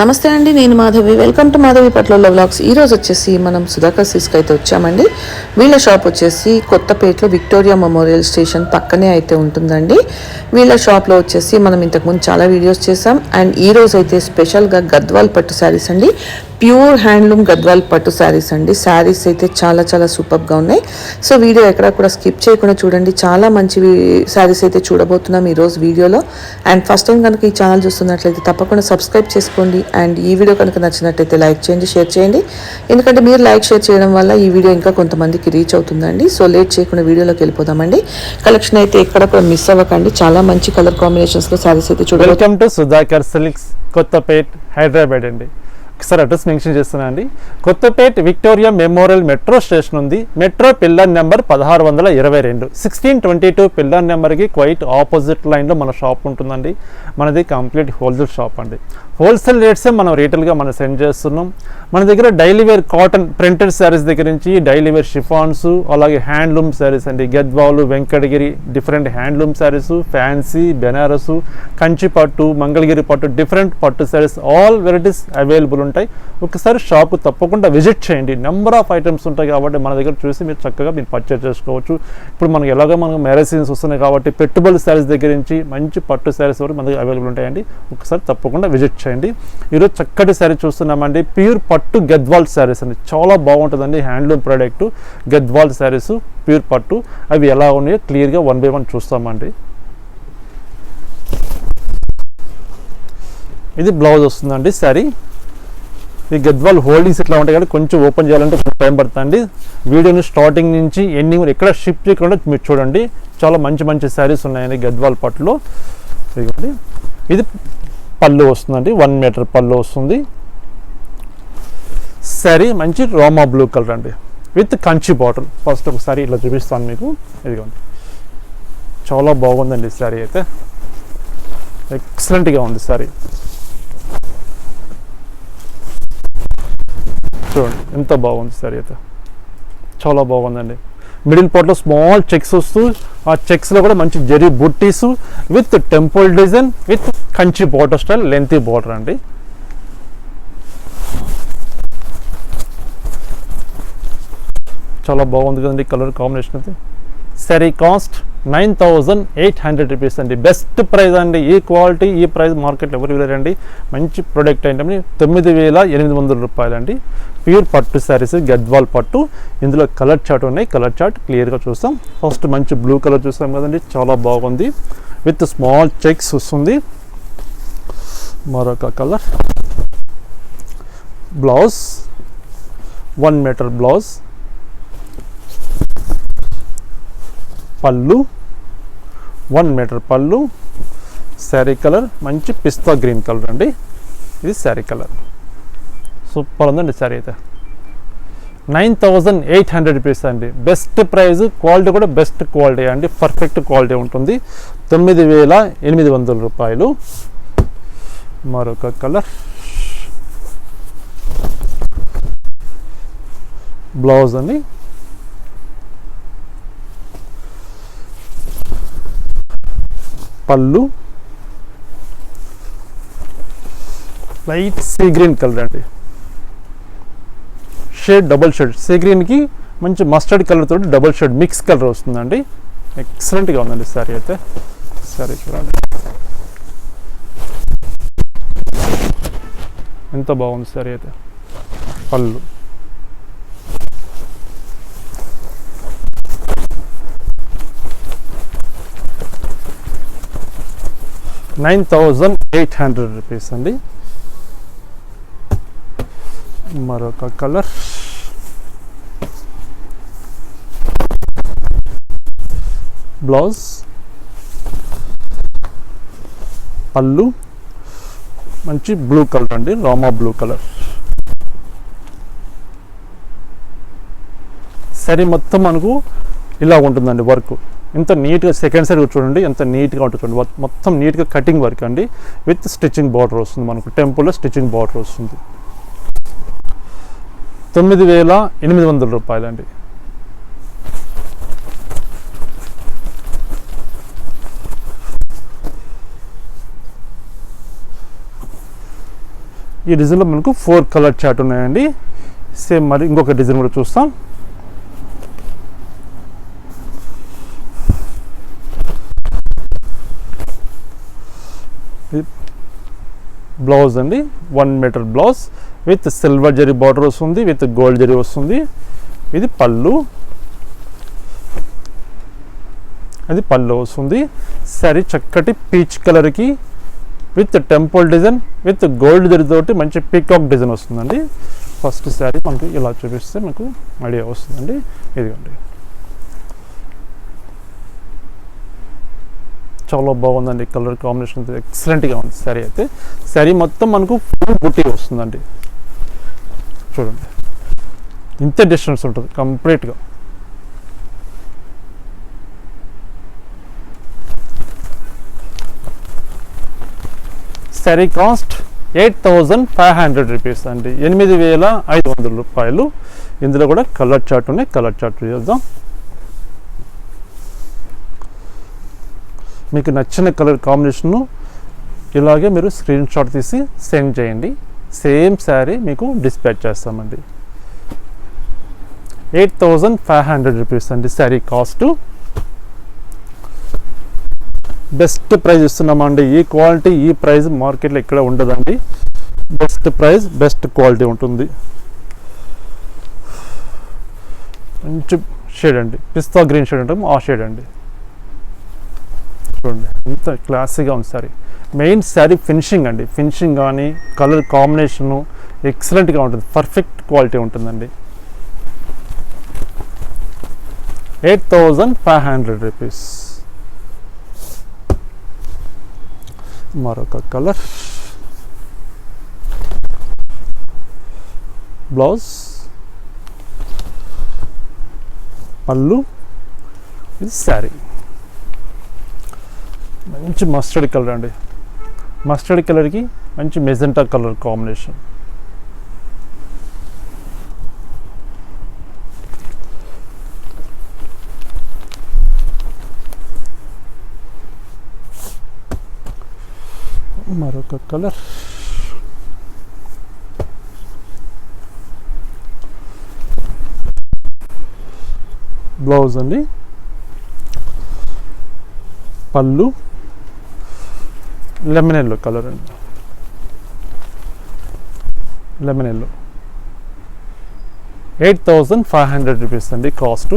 నమస్తే అండి నేను మాధవి. వెల్కమ్ టు మాధవి పట్ల వ్లాగ్స్ ఈ రోజు వచ్చేసి మనం సుధాకర్ సిస్క్ అయితే వచ్చామండి. వీళ్ళ షాప్ వచ్చేసి కొత్తపేటలో విక్టోరియా మెమోరియల్ స్టేషన్ పక్కనే అయితే ఉంటుందండి. వీళ్ళ షాప్లో వచ్చేసి మనం ఇంతకుముందు చాలా వీడియోస్ చేసాం అండ్ ఈ రోజు అయితే స్పెషల్గా గద్వాల్ పట్టు శారీస్ అండి. ప్యూర్ హ్యాండ్లూమ్ గద్వాల్ పట్టు శారీస్ అండి. శారీస్ అయితే చాలా చాలా సూపర్గా ఉన్నాయి. సో వీడియో ఎక్కడ కూడా స్కిప్ చేయకుండా చూడండి. చాలా మంచి శారీస్ అయితే చూడబోతున్నాం ఈ రోజు వీడియోలో. అండ్ ఫస్ట్ టైం కనుక ఈ ఛానల్ చూస్తున్నట్లయితే తప్పకుండా సబ్స్క్రైబ్ చేసుకోండి. అండ్ ఈ వీడియో కనుక నచ్చినట్లయితే లైక్ చేయండి షేర్ చేయండి. ఎందుకంటే మీరు లైక్ షేర్ చేయడం వల్ల ఈ వీడియో ఇంకా కొంతమందికి రీచ్ అవుతుందండి. సో లేట్ చేయకుండా వీడియోలోకి వెళ్ళిపోదామండి. కలెక్షన్ అయితే ఎక్కడ కూడా మిస్ అవ్వకండి. చాలా మంచి కలర్ కాంబినేషన్స్లో శారీస్ అయితే చూడవచ్చు welcome to Sudhakar silks Kothapet Hyderabad అండి. ఒకసారి అడ్రస్ మెన్షన్ చేస్తున్నా అండి. Kothapet Victoria memorial metro station ఉంది. మెట్రో పిల్లర్ నెంబర్ పదహారు వందల ఇరవై రెండు. సిక్స్టీన్ ట్వంటీ టూ పిల్లర్ నెంబర్కి క్వైట్ ఆపోజిట్ లైన్లో మన షాప్ ఉంటుందండి. మనది కంప్లీట్ హోల్సేల్ షాప్ అండి. హోల్సేల్ రేట్సే మనం రీటైల్గా మనం సెండ్ చేస్తున్నాం. మన దగ్గర daily wear cotton printed saris దగ్గర నుంచి డైలీ వేర్ షిఫాన్స్ అలాగే హ్యాండ్లూమ్ శారీస్ అండి. Gadwal Venkatagiri different handloom saris fancy Banaras Kanchi పట్టు మంగళగిరి పట్టు డిఫరెంట్ పట్టు శారీస్ ఆల్ వెరైటీస్ అవైలబుల్ ఉంటాయి. ఒకసారి షాప్ తప్పకుండా విజిట్ చేయండి. నెంబర్ ఆఫ్ ఐటమ్స్ ఉంటాయి కాబట్టి మన దగ్గర చూసి మీరు చక్కగా మీరు పర్చేస్ చేసుకోవచ్చు. ఇప్పుడు మనకి ఎలాగో మనకు మ్యారేజ్ సీజన్స్ వస్తున్నాయి కాబట్టి పెట్టుబడి శారీస్ దగ్గర నుంచి మంచి పట్టు శారీస్ వరకు మన దగ్గర అవైలబుల్ ఉంటాయండి. ఒకసారి తప్పకుండా విజిట్ చేయండి. ఈరోజు చక్కటి శారీ చూస్తున్నామండి. ప్యూర్ పట్టు గద్వాల్ శారీస్ అండి. చాలా బాగుంటుందండి handloom product Gadwal saris pure పట్టు. అవి ఎలా ఉన్నాయో క్లియర్గా వన్ బై వన్ చూస్తామండి. ఇది బ్లౌజ్ వస్తుందండి శారీ ఈ గద్వాల్ హోల్డింగ్స్ ఇట్లా ఉంటాయి కాబట్టి కొంచెం ఓపెన్ చేయాలంటే కొంచెం టైం పడుతుంది వీడియోని స్టార్టింగ్ నుంచి ఎండింగ్ ఎక్కడ షిఫ్ట్ చేయకుండా మీరు చూడండి. చాలా మంచి మంచి శారీస్ ఉన్నాయండి గద్వాల్ పట్టులో. ఇదిగోండి. ఇది పళ్ళు వస్తుందండి. వన్ మీటర్ పళ్ళు వస్తుంది. శారీ మంచి రోమా బ్లూ కలర్ అండి. With Kanchi bottle. ఫస్ట్ ఒకసారి ఇట్లా చూపిస్తాను మీకు. ఇదిగోండి. చాలా బాగుందండి శారీ అయితే. ఎక్సలెంట్గా ఉంది శారీ చూడండి ఎంత బాగుంది సారీ అయితే. చాలా బాగుందండి. మిడిల్ పార్ట్లో స్మాల్ చెక్స్ వస్తూ ఆ చెక్స్లో కూడా మంచి జరీ బుట్టీస్ with temple design with Kanchi border style lengthy border అండి. చాలా బాగుంది కదండి కలర్ కాంబినేషన్ అయితే. Sari cost nine thousand eight hundred rupees అండి. బెస్ట్ ప్రైస్ అండి. ఈ క్వాలిటీ ఈ ప్రైస్ మార్కెట్లో ఎవరు ఇవ్వలేరండి. మంచి ప్రోడక్ట్ ఏంటంటే తొమ్మిది వేల ఎనిమిది వందల రూపాయలు అండి ప్యూర్ పట్టు శారీస్ గద్వాల్ పట్టు. ఇందులో కలర్ చార్ట్ ఉన్నాయి. కలర్ చార్ట్ క్లియర్గా చూస్తాం. ఫస్ట్ మంచి బ్లూ కలర్ చూస్తాం కదండి. చాలా బాగుంది. విత్ స్మాల్ చెక్స్ వస్తుంది. మరొక colour blouse one metre blouse పళ్ళు. వన్ మీటర్ పళ్ళు. శారీ కలర్ మంచి పిస్తా గ్రీన్ కలర్ అండి. ఇది శారీ కలర్ సూపర్ ఉందండి శారీ అయితే. Nine thousand eight hundred rupees అండి. బెస్ట్ ప్రైస్ క్వాలిటీ కూడా బెస్ట్ క్వాలిటీ అండి. పర్ఫెక్ట్ క్వాలిటీ ఉంటుంది. తొమ్మిది వేల ఎనిమిది వందల రూపాయలు. మరొక కలర్. బ్లౌజ్ అండి. పళ్ళు. లైట్ సీ గ్రీన్ కలర్ అండి. Shade double shade. సీ గ్రీన్కి మంచి మస్టర్డ్ కలర్ తోటి డబుల్ షేడ్ మిక్స్ కలర్ వస్తుందండి. ఎక్సలెంట్గా ఉందండి సారీ అయితే. సారీ చూడండి. ఎంత బాగుంది సారీ అయితే. పళ్ళు. Nine thousand eight hundred rupees అండి. మరొక కలర్. బ్లౌజ్ పళ్ళు మంచి బ్లూ కలర్ అండి రామా బ్లూ కలర్. సరే మొత్తం మనకు ఇలా ఉంటుందండి వర్క్. ఎంత నీట్గా సెకండ్ సైడ్ చూడండి ఎంత నీట్గా ఉంటుంది చూడండి. మొత్తం నీట్గా కటింగ్ వర్క్ అండి. విత్ స్టిచ్చింగ్ బార్డర్ వస్తుంది మనకు. టెంపుల్లో స్టిచ్చింగ్ బార్డర్ వస్తుంది. తొమ్మిది వేల ఎనిమిది వందల రూపాయలండి. ఈ డిజైన్లో మనకు ఫోర్ కలర్ చార్ట్ ఉన్నాయండి. సేమ్ మరి ఇంకొక డిజైన్ కూడా చూస్తాం. బ్లౌజ్ అండి. One metre blouse with silver zari border వస్తుంది విత్ గోల్డ్ జరీ వస్తుంది. ఇది పళ్ళు. అది పళ్ళు వస్తుంది. సరే చక్కటి పీచ్ కలర్కి with temple design with gold zari మంచి పీకాక్ డిజైన్ వస్తుందండి. ఫస్ట్ శారీ మనకు ఇలా చూపిస్తే మనకు ఐడియా వస్తుందండి. ఇదిగోండి. చాలా బాగుందండి కలర్ కాంబినేషన్ ఎక్సలెంట్గా ఉంది శారీ అయితే. శారీ మొత్తం మనకు ఫుల్ బుట్టి వస్తుందండి. చూడండి. ఇంత డిస్టెన్స్ ఉంటుంది కంప్లీట్గా. Sari cost eight thousand five hundred rupees అండి. ఎనిమిది వేల ఐదు వందల రూపాయలు. ఇందులో కూడా కలర్ చార్ట్ ఉన్నాయి. కలర్ చార్ట్ చేద్దాం మీకు నచ్చిన కలర్ కాంబినేషన్ను ఇలాగే మీరు స్క్రీన్ షాట్ తీసి సెండ్ చేయండి. సేమ్ శారీ మీకు డిస్పాచ్ చేస్తామండి. Eight thousand five hundred rupees అండి శారీ కాస్ట్. బెస్ట్ ప్రైస్ ఇస్తున్నామండి. ఈ క్వాలిటీ ఈ ప్రైస్ మార్కెట్లో ఇక్కడ ఉండదండి. బెస్ట్ ప్రైస్ బెస్ట్ క్వాలిటీ ఉంటుంది. మంచి షేడ్ అండి. పిస్తా గ్రీన్ షేడ్ ఉంటాము ఆ షేడ్ అండి. చూడండి ఎంత క్లాసీగా ఉంది సారీ. మెయిన్ శారీ ఫినిషింగ్ అండి. ఫినిషింగ్ కానీ కలర్ కాంబినేషను ఎక్సలెంట్గా ఉంటుంది. పర్ఫెక్ట్ క్వాలిటీ ఉంటుందండి. Eight thousand five hundred rupees. మరొక కలర్. బ్లౌజ్. పళ్ళు. ఇది శారీ. మంచి మస్టర్డ్ కలర్ అండి. మస్టర్డ్ కలర్కి మంచి మెజెంటా కలర్ కాంబినేషన్. మరొక కలర్ బ్లౌజ్ అండి పళ్ళు లెమన్ ఎల్లో కలర్ అండి lemon yellow eight thousand five hundred rupees అండి కాస్ట్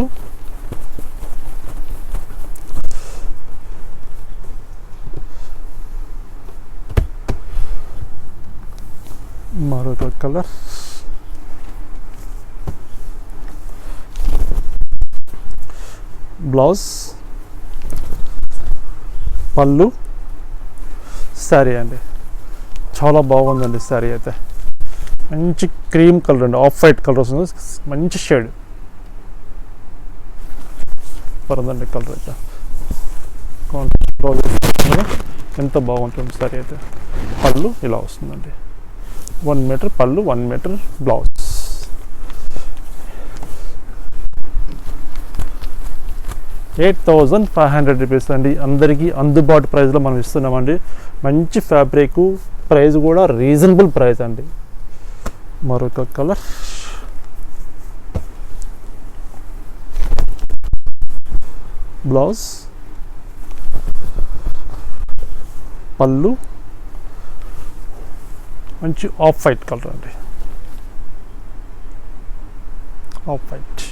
మరొక కలర్ బ్లౌజ్ పళ్ళు శారీ అండి. చాలా బాగుందండి శారీ అయితే. మంచి క్రీమ్ కలర్ అండి. ఆఫ్ వైట్ కలర్ వస్తుంది. మంచి షేడ్ పరదండి కలర్ అయితే. ఎంత బాగుంటుంది శారీ అయితే. పళ్ళు ఇలా వస్తుందండి. వన్ మీటర్ పళ్ళు one metre blouse. Eight thousand five hundred rupees అండి. అందరికీ అందుబాటు ప్రైస్లో మనం ఇస్తున్నామండి. మంచి ఫ్యాబ్రిక్ ప్రైస్ కూడా రీజనబుల్ ప్రైస్ అండి. మరొక కలర్. బ్లౌజ్. పళ్ళు. మంచి ఆఫ్ వైట్ కలర్ అండి. Off white.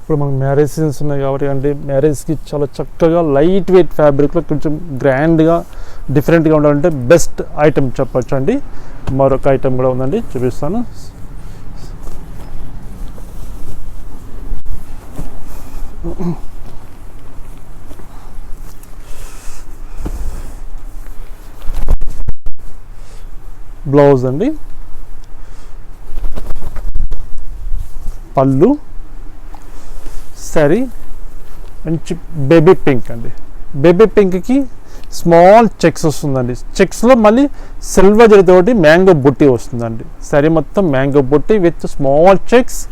ఇప్పుడు మనకు మ్యారేజ్ సీజన్స్ ఉన్నాయి కాబట్టి అంటే మ్యారేజ్కి చాలా చక్కగా లైట్ వెయిట్ ఫ్యాబ్రిక్లో కొంచెం గ్రాండ్గా డిఫరెంట్గా ఉండాలంటే బెస్ట్ ఐటెం చెప్పచ్చు అండి మరొక ఐటెం కూడా ఉందండి చూపిస్తాను. బ్లౌజ్ అండి. పళ్ళు. సరీ. మంచి బేబీ పింక్ అండి. బేబీ పింక్కి స్మాల్ చెక్స్ వస్తుందండి. చెక్స్లో మళ్ళీ సిల్వర్ జరితోటి మ్యాంగో బుట్టి వస్తుందండి. సరీ మొత్తం మ్యాంగో బుట్టి with small checks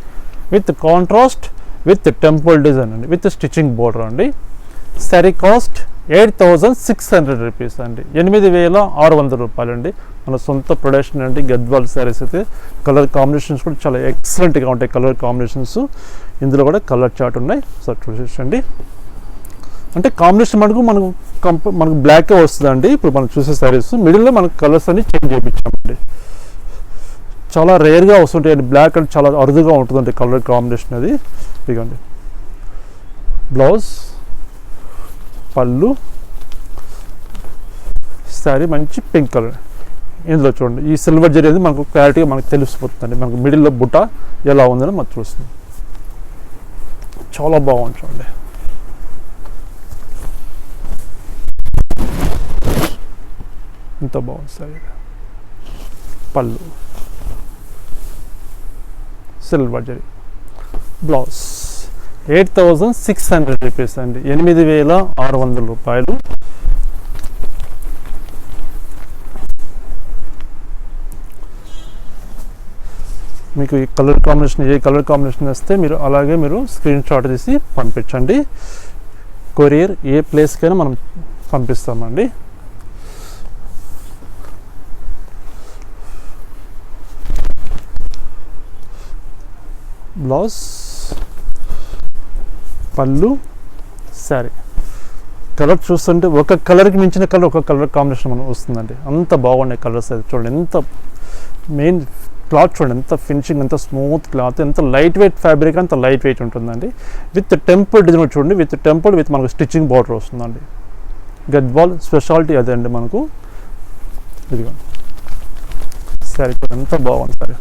with contrast with temple design అండి. విత్ స్టిచ్చింగ్ బోర్డర్ అండి. Sari cost eight thousand six hundred rupees అండి. ఎనిమిది వేల ఆరు వందల రూపాయలు అండి మన సొంత ప్రొడక్షన్ అండి. గద్వాల్ శారీస్ అయితే కలర్ కాంబినేషన్స్ కూడా చాలా ఎక్సలెంట్గా ఉంటాయి కలర్ కాంబినేషన్స్. ఇందులో కూడా కలర్ చార్ట్ ఉన్నాయి. సార్ చూసేసండి. అంటే కాంబినేషన్ మనకు మనకు కంప మనకు బ్లాకే వస్తుందండి. ఇప్పుడు మనం చూసే శారీస్ మిడిల్లో మనకు కలర్స్ అన్ని చేంజ్ చేయించామండి. చాలా రేర్గా వస్తుంటాయి బ్లాక్ అంటే చాలా అరుదుగా ఉంటుందండి కలర్ కాంబినేషన్ అది. ఇదిగోండి. బ్లౌజ్. పళ్ళు. శారీ మంచి పింక్ కలర్. ఇందులో చూడండి ఈ సిల్వర్ జరీ అనేది మనకు క్లారిటీగా మనకు తెలిసిపోతుందండి. మనకు మిడిల్లో బుట్ట ఎలా ఉందని మనకు చూస్తుంది చాలా బాగుంది చూడండి. ఎంత బాగుంది సారీ. పళ్ళు. Silver zari. Blouse. Eight thousand six hundred rupees అండి. ఎనిమిది వేల ఆరు వందల రూపాయలు. మీకు ఈ కలర్ కాంబినేషన్ ఏ కలర్ కాంబినేషన్ వస్తే మీరు అలాగే మీరు స్క్రీన్ షాట్ తీసి పంపించండి. కొరియర్ ఏ ప్లేస్కైనా మనం పంపిస్తామండి. బ్లౌజ్ పళ్ళు శారీ కలర్ చూస్తుంటే ఒక కలర్కి మించిన కలర్ ఒక కలర్ కాంబినేషన్ మనం వస్తుందండి. అంత బాగున్నాయి కలర్స్ అది చూడండి. ఎంత మెయిన్ క్లాత్ చూడండి. ఎంత ఫినిషింగ్ ఎంత స్మూత్ క్లాత్ ఎంత లైట్ వెయిట్ ఫ్యాబ్రిక్ అంత లైట్ వెయిట్ ఉంటుందండి. విత్ టెంపుల్ డిజైన్ చూడండి. విత్ టెంపుల్ విత్ మనకు స్టిచ్చింగ్ బార్డర్ వస్తుందండి. గద్వాల్ స్పెషాలిటీ అదే అండి మనకు. ఇదిగో సరే ఎంత బాగుంది. సరే.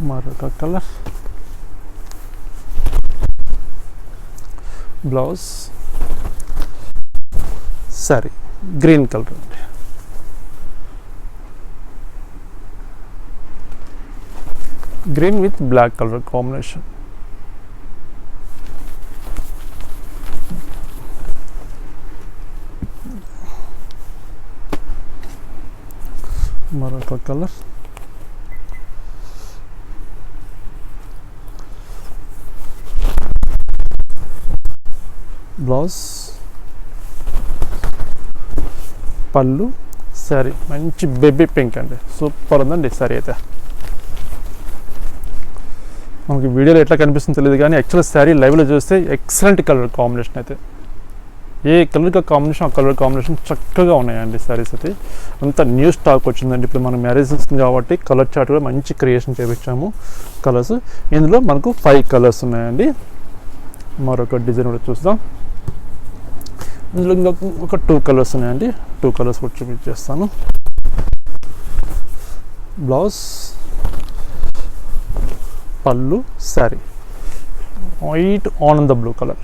marotta color blouse. Sorry, green color. Green with black color combination. Marotta color blouse. పళ్ళు సారీ మంచి బేబీ పింక్ అండి. సూపర్ ఉందండి సారీ అయితే. మనకి వీడియోలో ఎట్లా కనిపిస్తుందో తెలియదు కానీ యాక్చువల్ శారీ లైవ్లో చూస్తే ఎక్సలెంట్ కలర్ కాంబినేషన్ అయితే. ఏ కలర్గా కాంబినేషన్ ఆ కలర్ కాంబినేషన్ చక్కగా ఉన్నాయండి శారీస్ అయితే. అంత న్యూ స్టాక్ వచ్చిందండి. ఇప్పుడు మనం మ్యారేజ్ కాబట్టి కలర్ చార్ట్ కూడా మంచి క్రియేషన్ చేపించాము కలర్స్ ఇందులో మనకు ఫైవ్ కలర్స్ ఉన్నాయండి. మరొక డిజైన్ కూడా చూద్దాం. ఇందులో ఇంకా ఒక టూ కలర్స్ ఉన్నాయండి. టూ కలర్స్ కూడా చూపించేస్తాను బ్లౌజ్ పళ్ళు sari white on the blue colour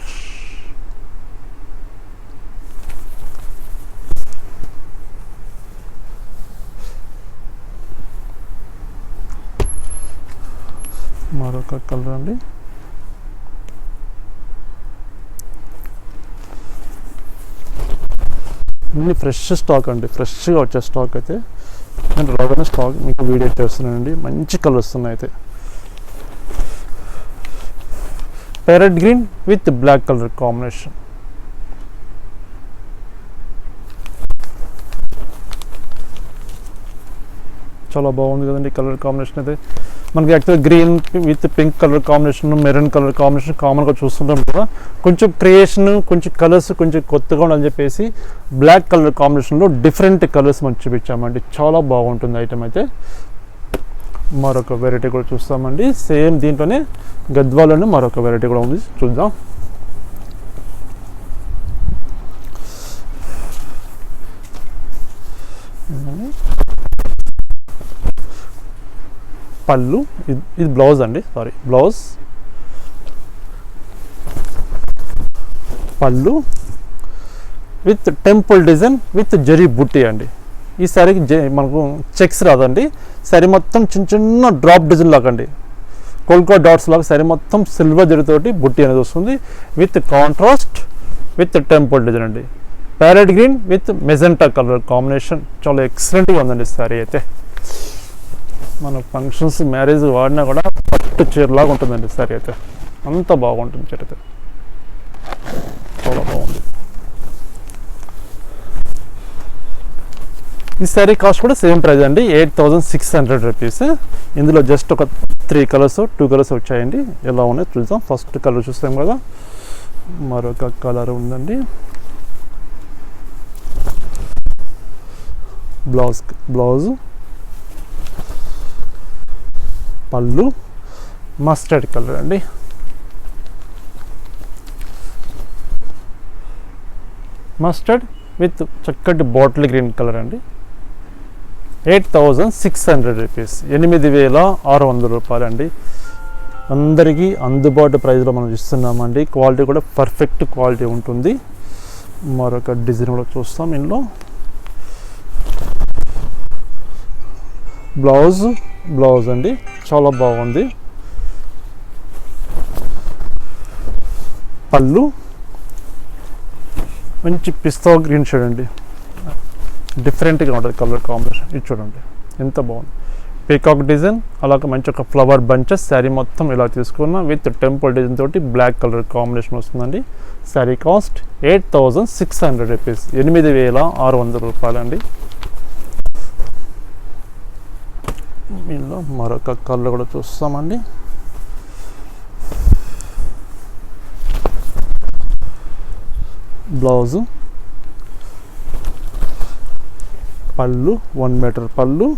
మరొక కలర్ అండి. అన్ని ఫ్రెష్ స్టాక్ అండి. ఫ్రెష్గా వచ్చే స్టాక్ అయితే నేను రాగానే స్టాక్ మీకు వీడియో చేస్తున్నానండి. మంచి కలర్స్ ఉన్నాయి అయితే. Parrot green with black colour combination చాలా బాగుంది కదండి కలర్ కాంబినేషన్ అయితే. మనకి యాక్చువల్గా green with pink colour combination maroon colour combination కామన్గా చూస్తుంటాం కదా. కొంచెం క్రియేషన్ కొంచెం కలర్స్ కొంచెం కొత్తగా ఉండాలని చెప్పేసి బ్లాక్ కలర్ కాంబినేషన్లో డిఫరెంట్ కలర్స్ మనం చూపించామండి. చాలా బాగుంటుంది ఐటమ్ అయితే. మరొక వెరైటీ కూడా చూస్తామండి. సేమ్ దీంట్లోనే గద్వాలోనే మరొక వెరైటీ కూడా ఉంది. చూద్దాం. పళ్ళు. ఇది ఇది బ్లౌజ్ అండి సారీ బ్లౌజ్. పళ్ళు with temple design with zari బుట్టి అండి. ఈ సారీకి జె- మనకు చెక్స్ రాదండి. సరి మొత్తం చిన్న చిన్న డ్రాప్ డిజైన్ లాగా అండి. కోల్కో డాట్స్ లాగా సరి మొత్తం సిల్వర్ జరీతోటి బుట్టి అనేది వస్తుంది. With contrast with temple design అండి. Parrot green with magenta colour combination. చాలా ఎక్సలెంట్గా ఉందండి సారీ అయితే. మన ఫంక్షన్స్ మ్యారేజ్ వాడినా కూడా పట్టు చీరలాగా ఉంటుందండి సారీ అయితే. అంత బాగుంటుంది చీర అయితే. చాలా బాగుంది. ఈ శారీ కాస్ట్ కూడా సేమ్ ప్రైస్ అండి. Eight thousand six hundred rupees ఇందులో జస్ట్ ఒక త్రీ కలర్స్ టూ కలర్స్ వచ్చాయండి. ఎలా ఉన్నాయి చూద్దాం. ఫస్ట్ కలర్ చూస్తాం కదా. మరొక కలర్ ఉందండి. బ్లౌజ్ బ్లౌజ్ పళ్ళు మస్టర్డ్ కలర్ అండి. మస్టర్డ్ విత్ చక్కటి బాటిల్ గ్రీన్ కలర్ అండి. Eight thousand six hundred rupees ఎనిమిది వేల ఆరు వందల రూపాయలు అండి అందరికీ అందుబాటు ప్రైస్లో మనం ఇస్తున్నామండి. క్వాలిటీ కూడా పర్ఫెక్ట్ క్వాలిటీ ఉంటుంది. మరొక డిజైన్ కూడా చూస్తాం ఇందులో. బ్లౌజ్ బ్లౌజ్ అండి. చాలా బాగుంది. పళ్ళు. మంచి పిస్తా గ్రీన్ షేడ్ అండి డిఫరెంట్గా ఉంటుంది కలర్ కాంబినేషన్ ఇది చూడండి. ఎంత బాగుంది. పీకాక్ డిజైన్ అలాగే మంచి ఒక ఫ్లవర్ బంచెస్ శారీ మొత్తం ఇలా తీసుకున్నా విత్ టెంపుల్ డిజైన్ తోటి బ్లాక్ కలర్ కాంబినేషన్ వస్తుందండి. Sari cost eight thousand six hundred rupees ఎనిమిది వేల ఆరు వందల రూపాయలండి. దీనిలో మరొక కలర్ కూడా చూస్తామండి. బ్లౌజు. పళ్ళు వన్ మీటర్ పళ్ళు.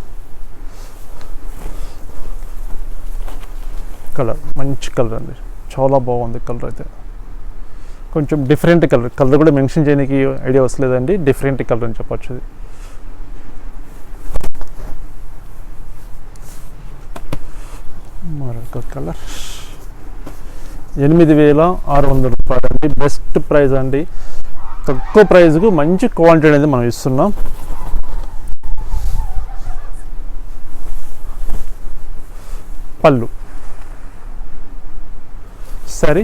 కలర్ మంచి కలర్ అండి. చాలా బాగుంది కలర్ అయితే. కొంచెం డిఫరెంట్ కలర్. కలర్ కూడా మెన్షన్ చేయడానికి ఐడియా వస్తలేదండి డిఫరెంట్ కలర్ అని చెప్పచ్చు ఇంకో కలర్. ఎనిమిది వేల ఆరు వందల రూపాయలు అండి. బెస్ట్ ప్రైస్ అండి. తక్కువ ప్రైస్కు మంచి క్వాలిటీ అనేది మనం ఇస్తున్నాం. పళ్ళు. సరే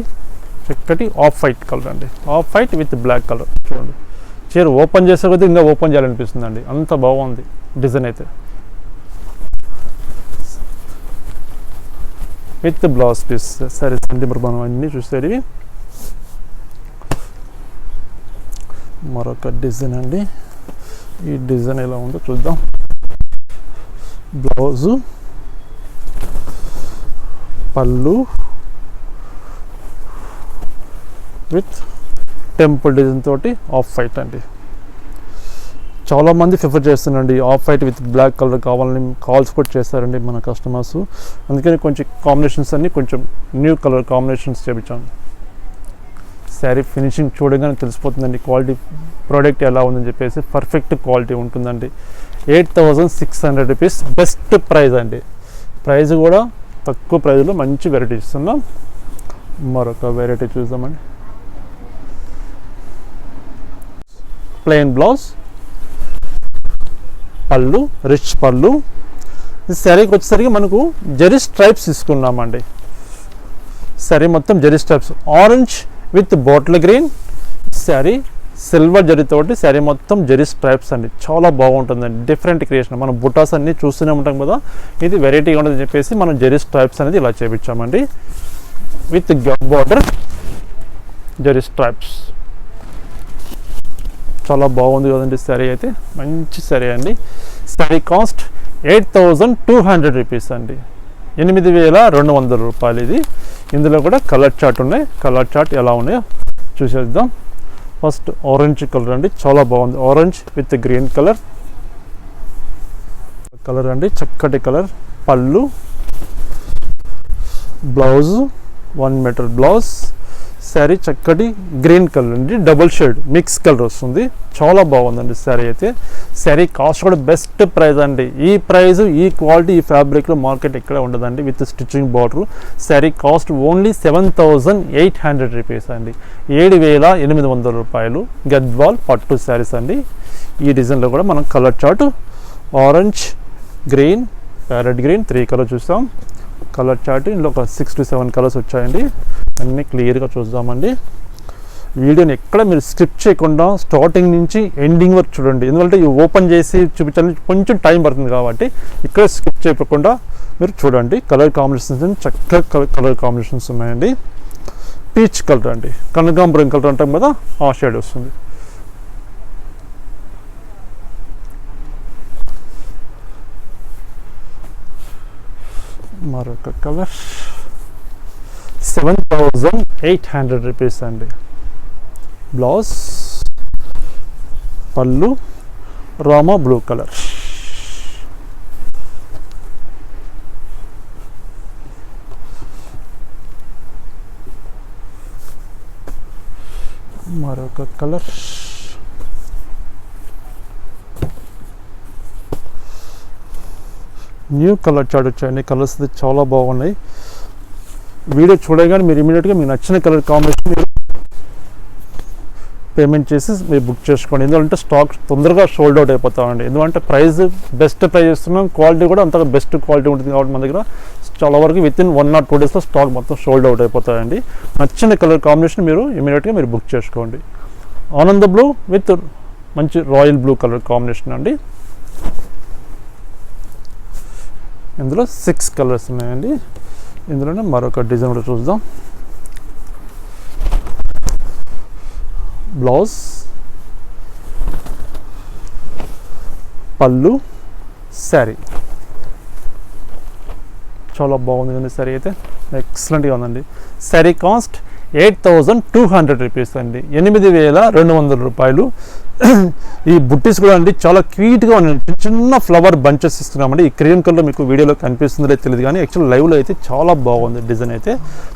చక్కటి ఆఫ్ వైట్ కలర్ అండి. Off white with black colour. చూడండి. చీర ఓపెన్ చేసే కొద్దీ ఇంకా ఓపెన్ చేయాలనిపిస్తుంది అండి అంత బాగుంది డిజైన్ అయితే. విత్ బ్లౌజ్ పీస్ సరే అండి మరి మనం అన్నీ చూసేవి మరొక డిజైన్ అండి ఈ డిజైన్ ఎలా ఉందో చూద్దాం బ్లౌజు పళ్ళు విత్ టెంపుల్ డిజైన్ తోటి ఆఫ్ వైట్ అండి చాలా మంది ప్రిఫర్ చేస్తున్నారండి off white with black colour కావాలని కాల్స్ కూడా చేస్తారండి మన కస్టమర్స్ అందుకని కొంచెం కాంబినేషన్స్ అన్నీ కొంచెం న్యూ కలర్ కాంబినేషన్స్ చేపించాను శారీ ఫినిషింగ్ చూడగానే తెలిసిపోతుందండి. క్వాలిటీ ప్రోడక్ట్ ఎలా ఉందని చెప్పేసి పర్ఫెక్ట్ క్వాలిటీ ఉంటుందండి. Eight thousand six hundred rupees best price అండి. ప్రైజ్ కూడా తక్కువ ప్రైజ్లో మంచి వెరైటీ ఇస్తున్నాం మరొక వెరైటీ చూద్దామండి. ప్లెయిన్ బ్లౌజ్ పళ్ళు రిచ్ పళ్ళు. శారీకి వచ్చేసరికి మనకు జరీ స్ట్రైప్స్ తీసుకున్నామండి. శారీ మొత్తం zari stripes. Orange with bottle green sari silver జరీతోటి sari మొత్తం జరీ స్ట్రైప్స్ అండి. చాలా బాగుంటుందండి. డిఫరెంట్ క్రియేషన్ మనం బుటాస్ అన్ని చూస్తూనే ఉంటాం కదా. ఇది వెరైటీగా ఉంటుందని చెప్పేసి మనం జరీ స్ట్రైప్స్ అనేది ఇలా చేపించామండి. విత్ గబ్ బార్డర్ జరీ స్ట్రైప్స్. చాలా బాగుంది కదండి సరే అయితే. మంచి సరే అండి. సరే cost eight thousand two hundred rupees అండి. ఎనిమిది వేల రెండు వందల రూపాయలు ఇది. ఇందులో కూడా కలర్ చార్ట్ ఉన్నాయి. కలర్ చార్ట్ ఎలా ఉన్నాయో చూసేద్దాం. ఫస్ట్ ఆరెంజ్ కలర్ అండి. చాలా బాగుంది. Orange with green colour. Colour అండి. చక్కటి కలర్. పళ్ళు. Blouse. One metre blouse. Sari చక్కటి గ్రీన్ కలర్ అండి డబుల్ షేడ్ మిక్స్ కలర్ వస్తుంది. చాలా బాగుందండి శారీ అయితే. శారీ కాస్ట్ కూడా బెస్ట్ ప్రైస్ అండి. ఈ ప్రైస్ ఈ క్వాలిటీ ఈ ఫ్యాబ్రిక్లో మార్కెట్ ఎక్కడ ఉండదండి. With stitching border. Sari cost only seven thousand eight hundred rupees అండి. ఏడు వేల ఎనిమిది వందల రూపాయలు గద్వాల్ పట్టు శారీస్ అండి. ఈ డిజైన్లో కూడా మనం colour chart orange green parrot green three colour చూసాం కలర్ చార్ట్. ఇందులో ఒక సిక్స్ టు సెవెన్ కలర్స్ వచ్చాయండి. అన్నీ క్లియర్గా చూద్దామండి. వీడియోని ఎక్కడ మీరు స్కిప్ చేయకుండా స్టార్టింగ్ నుంచి ఎండింగ్ వరకు చూడండి. ఎందుకంటే ఇవి ఓపెన్ చేసి చూపించడానికి కొంచెం టైం పడుతుంది కాబట్టి ఇక్కడ స్కిప్ చేయకుండా మీరు చూడండి. కలర్ కాంబినేషన్స్ చక్కగా కలర్ కాంబినేషన్స్ ఉన్నాయండి. పీచ్ కలర్ అండి. కనకాంబరం కలర్ అంటాం కదా ఆ షేడ్ వస్తుంది. మరొక colour seven thousand eight hundred rupees అండి బ్లౌజ్ పళ్ళు రామా బ్లూ కలర్ మరొక కలర్ న్యూ కలర్ చార్ట్ వచ్చాయండి కలర్స్ చాలా బాగున్నాయి. వీడియో చూడగానే మీరు ఇమీడియట్గా మీకు నచ్చిన కలర్ కాంబినేషన్ మీరు పేమెంట్ చేసి మీరు బుక్ చేసుకోండి. ఎందుకంటే స్టాక్ తొందరగా షోల్డ్ అవుట్ అయిపోతామండి ఎందుకంటే ప్రైస్ బెస్ట్ ప్రైస్ ఇస్తున్నాం క్వాలిటీ కూడా అంతగా బెస్ట్ క్వాలిటీ ఉంటుంది కాబట్టి మన దగ్గర చాలా వరకు with in one not two డేస్లో స్టాక్ మొత్తం సోల్డ్ అవుట్ అయిపోతాయండి నచ్చిన కలర్ కాంబినేషన్ మీరు ఇమీడియట్గా మీరు బుక్ చేసుకోండి. ఆనంద బ్లూ విత్ మంచి రాయల్ బ్లూ కలర్ కాంబినేషన్ అండి. ఇందులో సిక్స్ కలర్స్ ఉన్నాయండి. ఇందులోనే మరొక డిజైన్ కూడా చూద్దాం. బ్లౌజ్ పళ్ళు శారీ చాలా బాగుంది కదండి శారీ అయితే. ఎక్సలెంట్గా ఉందండి. Sari cost eight thousand two hundred rupees అండి. ఎనిమిది వేల రెండు వందల రూపాయలు. ఈ బుట్టీస్ కూడా అండి చాలా క్యూట్గా ఉన్నాయి. చిన్న చిన్న ఫ్లవర్ బంచెస్ ఇస్తున్నామండి. ఈ క్రీమ్ కలర్ మీకు వీడియోలో కనిపిస్తుందో తెలియదు కానీ యాక్చువల్ లైవ్లో అయితే చాలా బాగుంది డిజైన్ అయితే.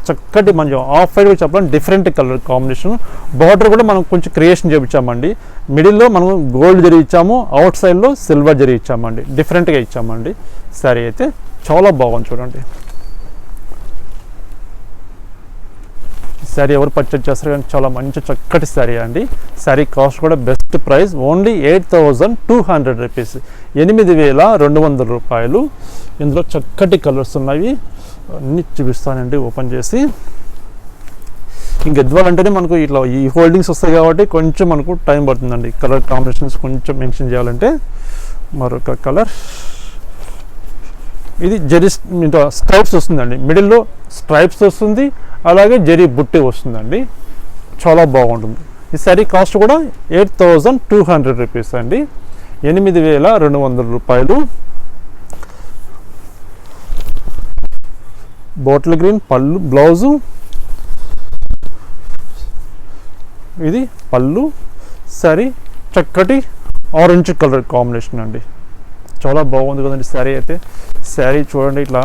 చక్కటి మంచి ఆఫ్ వైట్ కూడా చెప్పాలంటే డిఫరెంట్ కలర్ కాంబినేషన్. బార్డర్ కూడా మనం కొంచెం క్రియేషన్ చేయించామండి. మిడిల్లో మనం గోల్డ్ జరి ఇచ్చాము అవుట్ సైడ్లో సిల్వర్ జరి ఇచ్చామండి. డిఫరెంట్గా ఇచ్చామండి. సారీ అయితే చాలా బాగుంది చూడండి. శారీ ఎవరు పర్చేజ్ చేస్తారు కానీ చాలా మంచి చక్కటి శారీ అండి. శారీ కాస్ట్ కూడా best price only eight thousand two hundred rupees ఎనిమిది వేల రెండు వందల రూపాయలు. ఇందులో చక్కటి కలర్స్ ఉన్నవి. అన్ని చూపిస్తానండి ఓపెన్ చేసి. ఇంక అంటేనే మనకు ఇట్లా ఈ హోల్డింగ్స్ వస్తాయి కాబట్టి కొంచెం మనకు టైం పడుతుందండి. కలర్ కాంబినేషన్స్ కొంచెం మెన్షన్ చేయాలంటే. మరొక కలర్ ఇది జెరీ స్ట్రైప్స్ వస్తుందండి. మిడిల్లో స్ట్రైప్స్ వస్తుంది అలాగే జెరీ బుట్టి వస్తుందండి. చాలా బాగుంటుంది. ఈ శారీ కాస్ట్ కూడా eight thousand two hundred rupees అండి. ఎనిమిది వేల రెండు వందల రూపాయలు. బాటిల్ గ్రీన్ పళ్ళు బ్లౌజు. ఇది పళ్ళు శారీ చక్కటి ఆరెంజ్ కలర్ కాంబినేషన్ అండి. చాలా బాగుంది కదండి శారీ అయితే. శారీ చూడండి ఇట్లా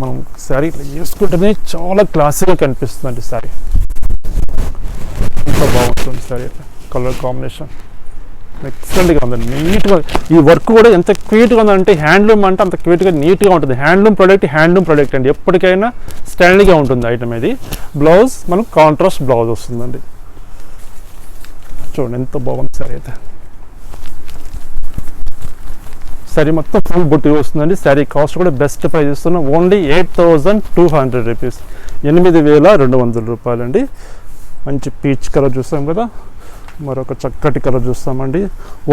మనం శారీ ఇట్లా చేసుకుంటేనే చాలా క్లాసీగా కనిపిస్తుందండి శారీ. ఇంకా బాగుంటుంది శారీ అయితే కలర్ కాంబినేషన్ ఎక్సలెంట్గా ఉందండి నీట్గా ఈ వర్క్ కూడా ఎంత క్యూట్గా ఉందంటే హ్యాండ్లూమ్ అంటే అంత క్యూట్గా నీట్గా ఉంటుంది. హ్యాండ్లూమ్ ప్రోడక్ట్ హ్యాండ్లూమ్ ప్రోడక్ట్ అండి. ఎప్పటికైనా స్టాండ్గా ఉంటుంది ఐటమ్ ఇది. బ్లౌజ్ మనకు కాంట్రాస్ట్ బ్లౌజ్ వస్తుందండి. చూడండి ఎంత బాగుంది సార్ అయితే. శారీ మొత్తం ఫుల్ బుట్టి వస్తుందండి శారీ కాస్ట్ కూడా బెస్ట్ ప్రైస్ ఇస్తున్నాం. Only eight thousand two hundred rupees ఎనిమిది వేల రెండు వందల రూపాయలండి. మంచి పీచ్ కలర్ చూస్తాం కదా. మరొక చక్కటి కలర్ చూస్తామండి.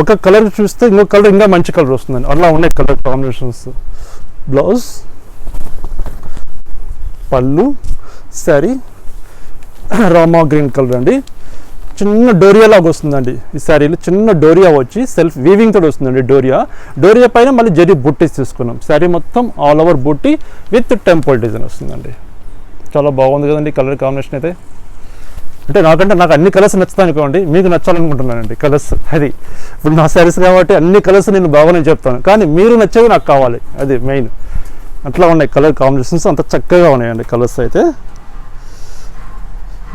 ఒక కలర్ చూస్తే ఇంకో కలర్ ఇంకా మంచి కలర్ వస్తుందండి. అలా ఉన్నాయి కలర్ కాంబినేషన్స్ బ్లౌజ్ పళ్ళు శారీ రామా గ్రీన్ కలర్ అండి. చిన్న డోరియా లాగా వస్తుందండి ఈ శారీలో. చిన్న డోరియా వచ్చి సెల్ఫ్ వీవింగ్ తోటి వస్తుందండి డోరియా. డోరియా పైన మళ్ళీ జరి బుట్టీస్ తీసుకున్నాం. శారీ మొత్తం ఆల్ ఓవర్ బుట్టి విత్ టెంపుల్ డిజైన్ వస్తుందండి. చాలా బాగుంది కదండి కలర్ కాంబినేషన్ అయితే. అంటే నాకంటే నాకు అన్ని కలర్స్ నచ్చుతాయి అనుకోండి మీకు నచ్చాలనుకుంటున్నానండి కలర్స్ అది ఇప్పుడు నా శారీస్ కాబట్టి అన్ని కలర్స్ నేను బాగానే చెప్తాను. కానీ మీరు నచ్చేవి నాకు కావాలి. అది మెయిన్ అట్లా ఉన్నాయి కలర్ కాంబినేషన్స్ అంత చక్కగా ఉన్నాయండి కలర్స్ అయితే.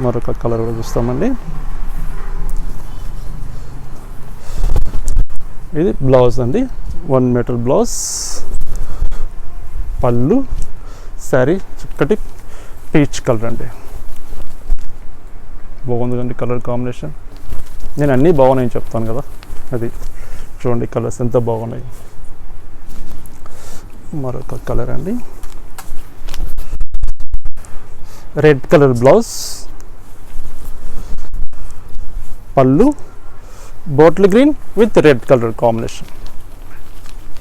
మరొక కలర్ కూడా చూస్తామండి. ఇది బ్లౌజ్ అండి. One metre blouse. పళ్ళు. శారీ. చక్కటి పీచ్ కలర్ అండి. బాగుంది కండి కలర్ కాంబినేషన్. నేను అన్నీ బాగున్నాయని చెప్తాను కదా. అది చూడండి కలర్స్ ఎంత బాగున్నాయి. మరొక కలర్ అండి. Red colour blouse. పళ్ళు. Bottle green with red colour combination.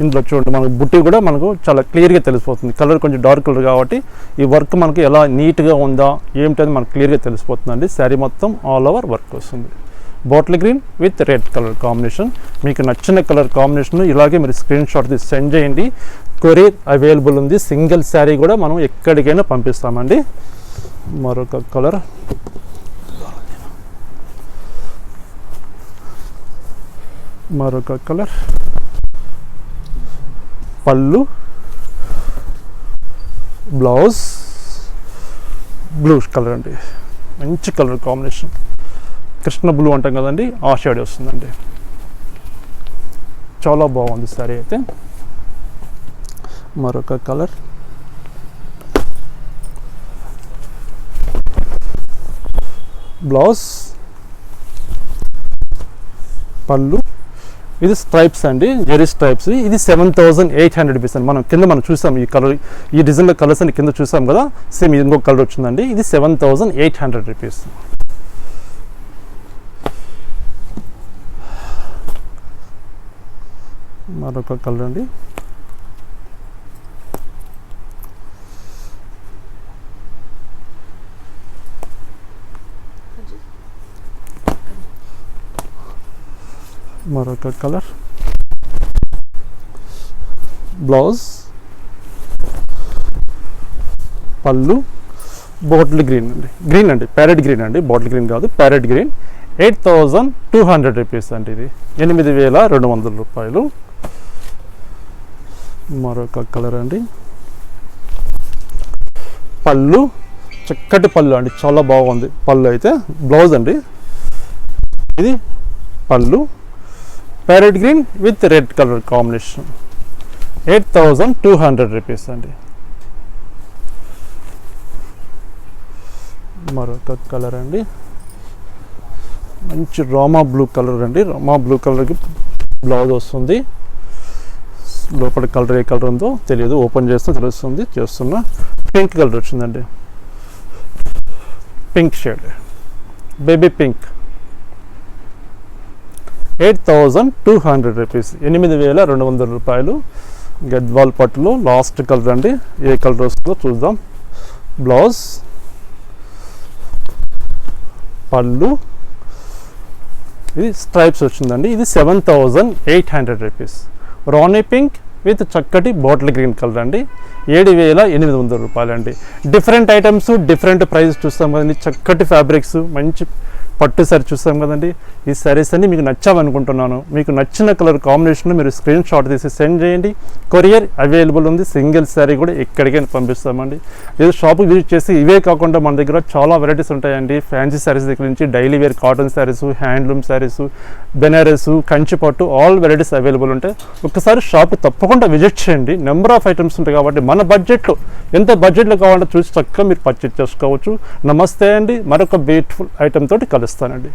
ఇందులో చూడండి మనకు బుట్టి కూడా మనకు చాలా క్లియర్గా తెలిసిపోతుంది. కలర్ కొంచెం డార్క్ కలర్ కాబట్టి ఈ వర్క్ మనకి ఎలా నీట్గా ఉందా ఏమిటని మనకు క్లియర్గా తెలిసిపోతుందండి. శారీ మొత్తం ఆల్ ఓవర్ వర్క్ వస్తుంది. Bottle green with red colour combination. మీకు నచ్చిన కలర్ కాంబినేషన్ ఇలాగే మీరు స్క్రీన్ షాట్ తీసి సెండ్ చేయండి. కొరియర్ అవైలబుల్ ఉంది. సింగిల్ శారీ కూడా మనం ఎక్కడికైనా పంపిస్తామండి. మరొక కలర్. మరొక కలర్. పళ్ళు. బ్లౌజ్. బ్లూ కలర్ అండి. మంచి కలర్ కాంబినేషన్. కృష్ణ బ్లూ అంటాం కదండి ఆ షేడ్ వస్తుందండి. చాలా బాగుంది సారీ అయితే. మరొక కలర్. బ్లౌజ్. పళ్ళు. ఇది స్ట్రైప్స్ అండి జెరీ స్ట్రైప్స్ ఇది seven thousand eight hundred rupees అండి. మనం కింద మనం చూసాం ఈ కలర్ ఈ డిజైన్లో కలర్స్ అని కింద చూసాం కదా సేమ్ ఇంకొక కలర్ వచ్చిందండి. ఇది seven thousand eight hundred rupees మరొక కలర్ అండి. మరొక కలర్. బ్లౌజ్ పళ్ళు. బాటిల్ గ్రీన్ అండి. గ్రీన్ అండి. ప్యారెట్ గ్రీన్ అండి. బాటిల్ గ్రీన్ కాదు. Parrot green eight thousand two hundred rupees అండి ఇది. ఎనిమిది వేల రెండు వందల రూపాయలు. మరొక కలర్ అండి. పళ్ళు. చక్కటి పళ్ళు అండి. చాలా బాగుంది. పళ్ళు అయితే. బ్లౌజ్ అండి. ఇది పళ్ళు. Parrot green with red colour combination eight thousand two hundred rupees అండి. మరొక కలర్ అండి. మంచి రామా బ్లూ కలర్ అండి. రామా బ్లూ కలర్కి బ్లౌజ్ వస్తుంది. లోపల కలర్ ఏ కలర్ ఉందో తెలియదు. ఓపెన్ చేస్తే తెలుస్తుంది. చేస్తున్నా. పింక్ కలర్ వచ్చిందండి. Pink shade baby pink eight thousand two hundred rupees. ఎనిమిది వేల రెండు వందల రూపాయలు. గద్వాల్ పట్టులో లాస్ట్ కలర్ అండి. ఏ కలర్ వస్తుందో చూద్దాం. బ్లౌజ్. పళ్ళు. ఇది స్ట్రైప్స్ వచ్చిందండి. ఇది seven thousand eight hundred rupees. Rani pink with చక్కటి బాటిల్ గ్రీన్ కలర్ అండి. ఏడు వేల ఎనిమిది వందల రూపాయలు అండి డిఫరెంట్ ఐటమ్స్ డిఫరెంట్ ప్రైస్ చూస్తాం కదండి. చక్కటి ఫ్యాబ్రిక్స్ మంచి పట్టు సారీ చూస్తాం కదండి. ఈ సారీస్ అన్ని మీకు నచ్చామనుకుంటున్నాను మీకు నచ్చిన కలర్ కాంబినేషన్ మీరు స్క్రీన్ షాట్ తీసి సెండ్ చేయండి. కొరియర్ అవైలబుల్ ఉంది. సింగిల్ శారీ కూడా ఎక్కడికైనా పంపిస్తామండి. లేదు షాప్కి విజిట్ చేసి ఇవే కాకుండా మన దగ్గర చాలా వెరైటీస్ ఉంటాయండి. ఫ్యాన్సీ శారీస్ దగ్గర నుంచి daily wear cotton saris handloom saris Banaras Kanchi పట్టు ఆల్ వెరైటీస్ అవైలబుల్ ఉంటాయి ఒక్కసారి షాప్ తప్పకుండా విజిట్ చేయండి. నెంబర్ ఆఫ్ ఐటమ్స్ ఉంటాయి కాబట్టి మన బడ్జెట్లో ఎంత బడ్జెట్లో కావాలంటే చూసి చక్కగా మీరు పర్చేజ్ చేసుకోవచ్చు. నమస్తే అండి. మరొక బ్యూటిఫుల్ ఐటమ్ తోటి కలుస్తానండి